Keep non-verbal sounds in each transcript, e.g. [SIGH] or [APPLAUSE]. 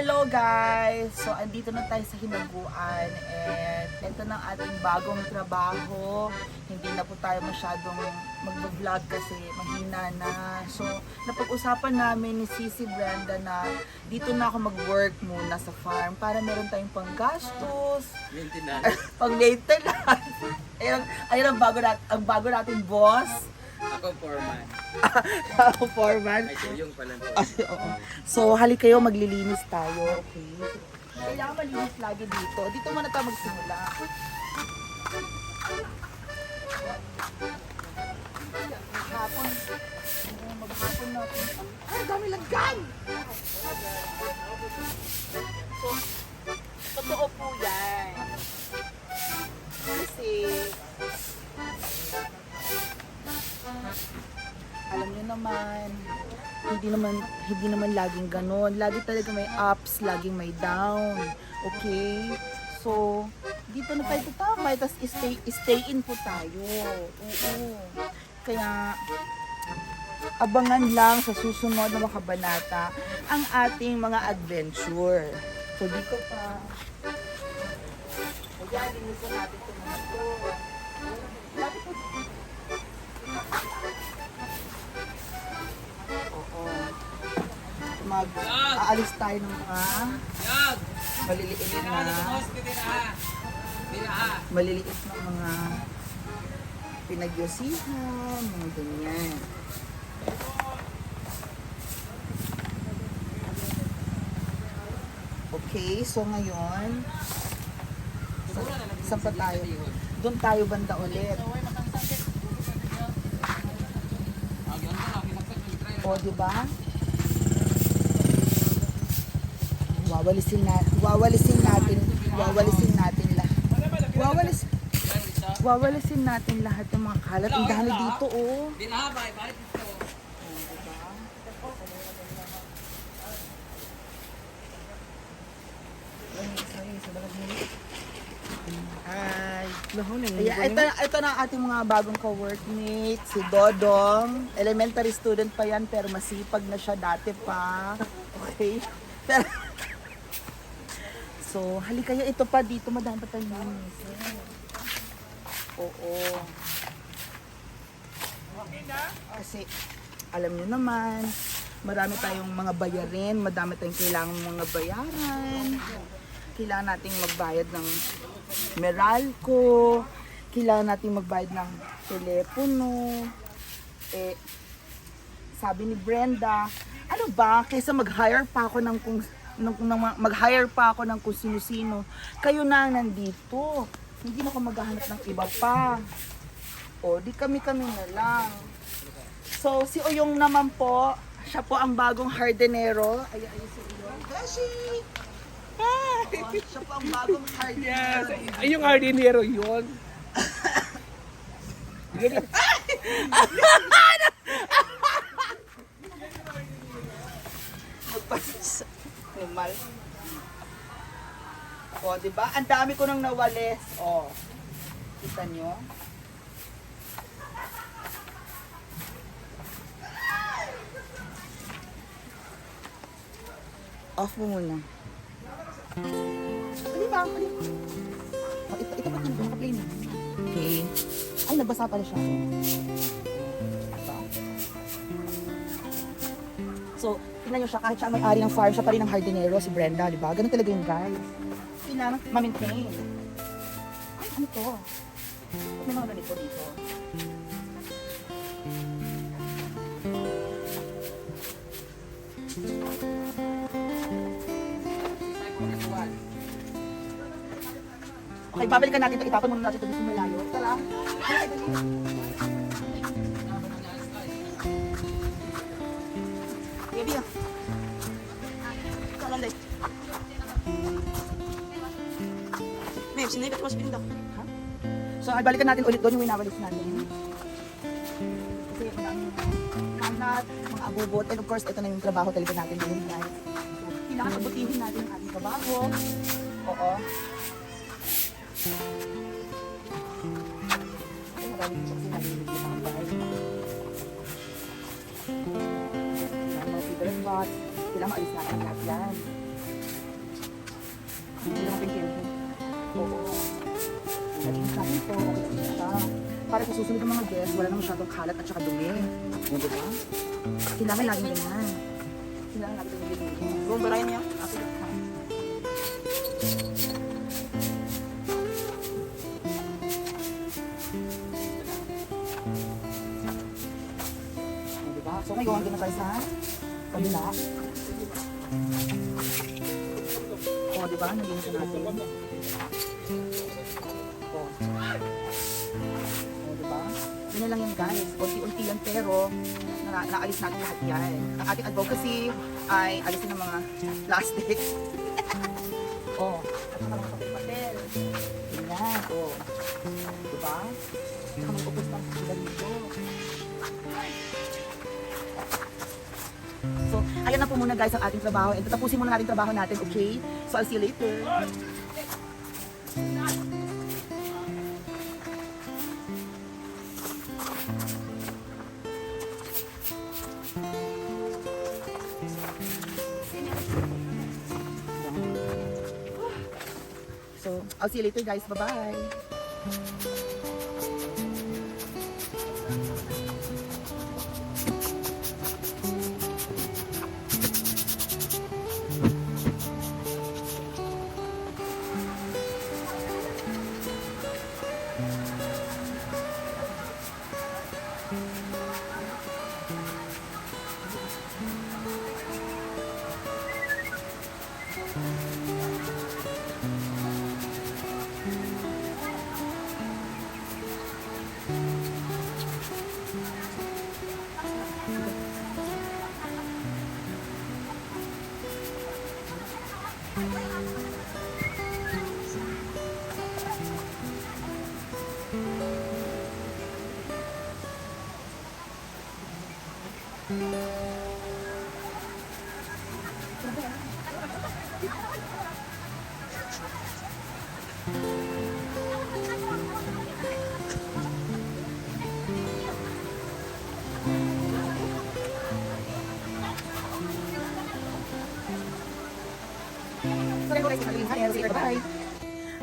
hello guys! So, andito na tayo sa Hinaguan and ito na ating bagong trabaho. Hindi na po tayo masyadong mag-vlog kasi mahina na. So, napag-usapan namin ni Sisi Brenda na dito na ako mag-work muna sa farm para meron tayong panggastos, Maintenance. [LAUGHS] pang maintenance. Ayun, ayun ang bago, nat ang bago nating boss. Ako foreman. [LAUGHS] Ako, foreman. Ay, so yung pala oo. So, halik kayo, maglilinis tayo. Okay. Kailangan malinis lagi dito. Dito muna tayo magsimula. Naman, hindi naman hindi naman laging ganon. Lagi talaga may ups, laging may down. Okay? So, dito na tayo tatambay, tapos stay, stay in po tayo. Oo. Kaya, abangan lang sa susunod na makabanata ang ating mga adventure. So, dito pa. Ayan, linisan natin ito mga. Mag aalis tayo ng mga maliliit na maliliit na mga pinagyosihan, mga ganyan. Okay, so ngayon, sa, saan pa tayo? Doon tayo banda ulit. O, di ba? Wawalisin natin, wawalisin natin, wawalisin natin lahat. Wawalis, wawalisin natin lahat ng mga kalat. Ang dami dito, oh. Binaha ba? Bakit ito? Ay, Kaya ito, ito na ang ating mga bagong ka-workmate, si Dodong. Elementary student pa yan, pero masipag na siya dati pa. Okay? Pero, so, halika kayo. Ito pa dito, madami pa tayong linisin. Oo. Kasi, alam niyo naman, marami tayong mga bayarin, madami tayong kailangan mga bayaran. Kailangan nating magbayad ng Meralco, kailangan nating magbayad ng telepono. Eh, sabi ni Brenda, ano ba, kaysa mag-hire pa ako ng kung ng, ng, mag-hire pa ako ng kung sino-sino, kayo na ang nandito. Hindi na ako maghahanap ng iba pa. O, di kami-kami na lang. So, si Oyong naman po, siya po ang bagong hardenero. Ay, ay, si Oyong. Beshi! Oh, siya po ang bagong [LAUGHS] hardenero. [LAUGHS] Ay, yung hardinero yun. Normal. O, di ba? Ang dami ko nang nawalis. O. Kita nyo? Off mo muna. Ano ba? Ano ba? Oh, ito, ito pa ito. Naka-play na. Okay. Ay, nabasa pala siya. Tingnan nyo siya, kahit siya may-ari ng farm, siya pa rin ang hardinero, si Brenda, di ba? Ganun talaga yung guys. Kailangan ma-maintain. Ay, ano to? Ba't may mga ganito dito? Okay, babalikan natin ito. Itapon muna natin ito dito malayo. Tara. Dali. Baby, Ma'am, sinigat mas pinda. Ha? So, ay, balikan natin ulit doon yung winawalis natin. Kasi ang daming kanat, mga abubot, and of course, ito na yung trabaho talaga natin ngayon, guys. So, kailangan abutihin natin ang ating trabaho. Oo. Ay, maraming kasi nalilig na ang bahay. Ang mga feeder spots, kailangan alis natin lahat yan. Lang sa akin po, okay na siya. Para sa susunod ng mga guests, wala na masyadong kalat at saka dumi. O, di ba? Kailangan laging ganyan. Kailangan laging ganyan. Buong barayan niya. Ako lang. So ngayon, doon na tayo sa kabila. O, diba? Nalinis na natin. O. O, diba? Yun na lang yan guys. Unti-unti yan pero na naalis natin lahat yan. Ang ating advocacy ay alisin ng mga plastic. [LAUGHS] oh, at saka mga papel. Yan, oh. Diba? Saka magpupus ng sila dito. So, ayan na po muna guys ang ating trabaho. And tatapusin muna natin trabaho natin, okay? So, I'll see you later. So, I'll see you later guys. Bye-bye.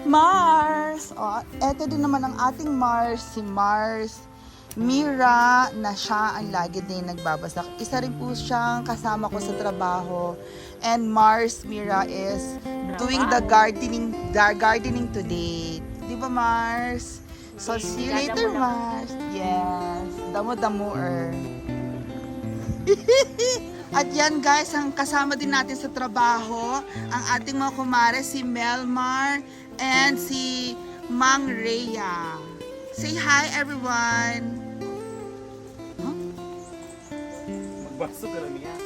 Mars! O, eto din naman ang ating Mars, si Mars. Mira na siya ang lagi din nagbabasak. Isa rin po siyang kasama ko sa trabaho. And Mars, Mira is doing the gardening, the gardening today. Di ba Mars? So, see you later Mars. Yes. Damo-damoer. [LAUGHS] At yan guys, ang kasama din natin sa trabaho, ang ating mga kumare, si Melmar and si Mang Rhea. Say hi everyone! Magbaso ka lang niya.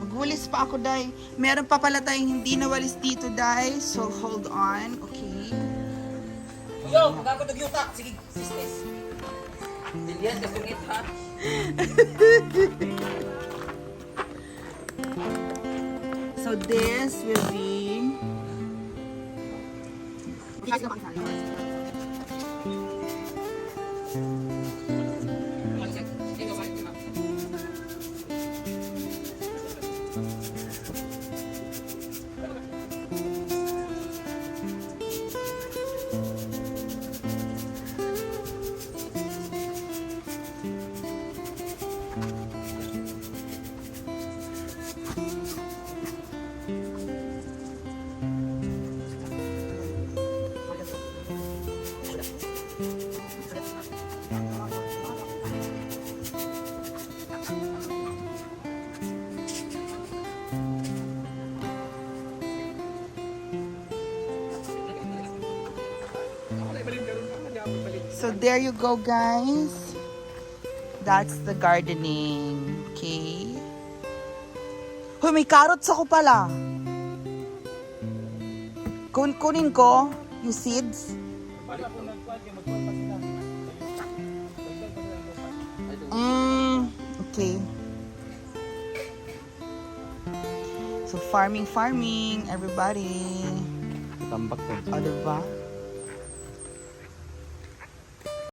Magwalis pa ako, Day. Meron pa pala tayong hindi nawalis dito, Day. So, hold on. Okay. Yo, magkakotog yuta. Sige, sisters. Dilian, kasungit ha. [LAUGHS] So, this will be... So there you go guys. That's the gardening. Okay. Hoy, may carrots ako pala. Kun kunin ko yung seeds. Mm, okay. So farming, farming, everybody. Tambak ko. O, diba?